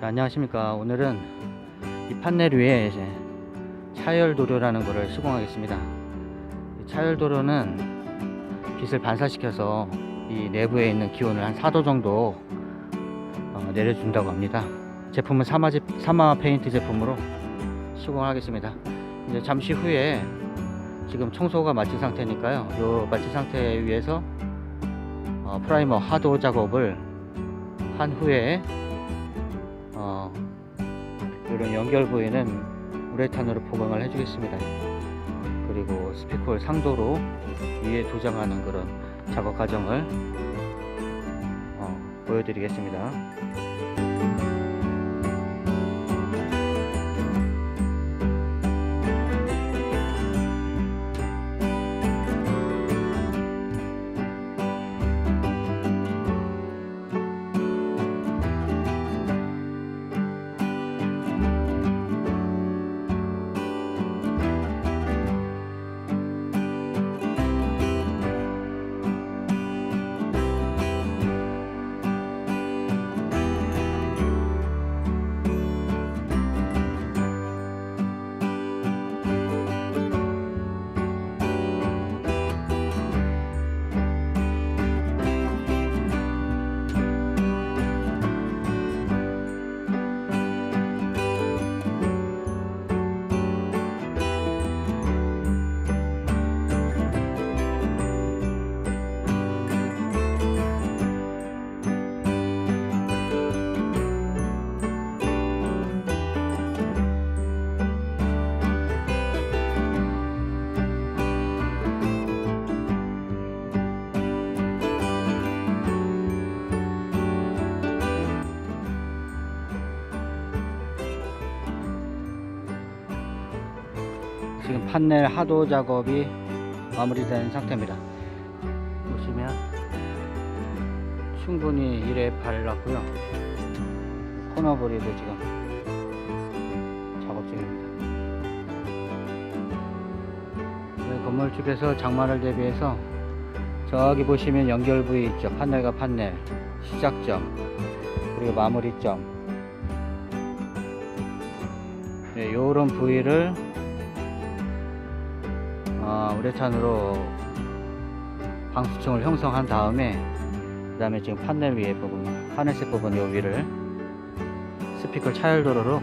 자, 안녕하십니까. 오늘은 이 판넬 위에 이제 차열 도료라는 것을 시공하겠습니다. 이 차열 도료는 빛을 반사시켜서 이 내부에 있는 기온을 한 4도 정도 어, 내려준다고 합니다. 제품은 사마, 제, 사마 페인트 제품으로 시공하겠습니다. 이제 잠시 후에 지금 청소가 마친 상태니까요. 이 마친 상태 위에서 어, 프라이머 하도 작업을 한 후에 어, 이런 연결 부위는 우레탄으로 보강을 해주겠습니다. 그리고 스피콜 상도로 위에 도장하는 그런 작업 과정을 어, 보여드리겠습니다. 지금 판넬 하도 작업이 마무리된 상태입니다. 보시면 충분히 일에 발랐고요. 코너보리도 지금 작업 중입니다. 네, 건물 쪽에서 장마를 대비해서 저기 보시면 연결 부위 있죠. 판넬과 판넬 시작점 그리고 마무리점 네, 요런 부위를 어, 우레탄으로 방수층을 형성한 다음에 그 다음에 지금 판넬 위에 부분 하늘색 부분 요 위를 스피커 차열도로로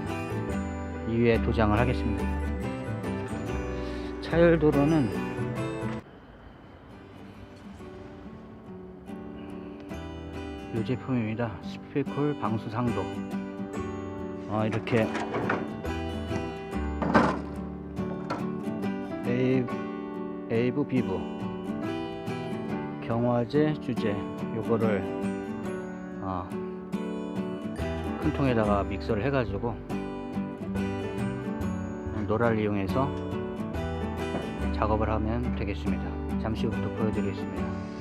이 위에 도장을 하겠습니다. 차열도로는 이 제품입니다. 스피콜 방수 상도. 어, 이렇게 에이브 비브 경화제 주제 요거를 어, 큰 통에다가 믹서를 해가지고 노라를 이용해서 작업을 하면 되겠습니다. 잠시 후부터 보여드리겠습니다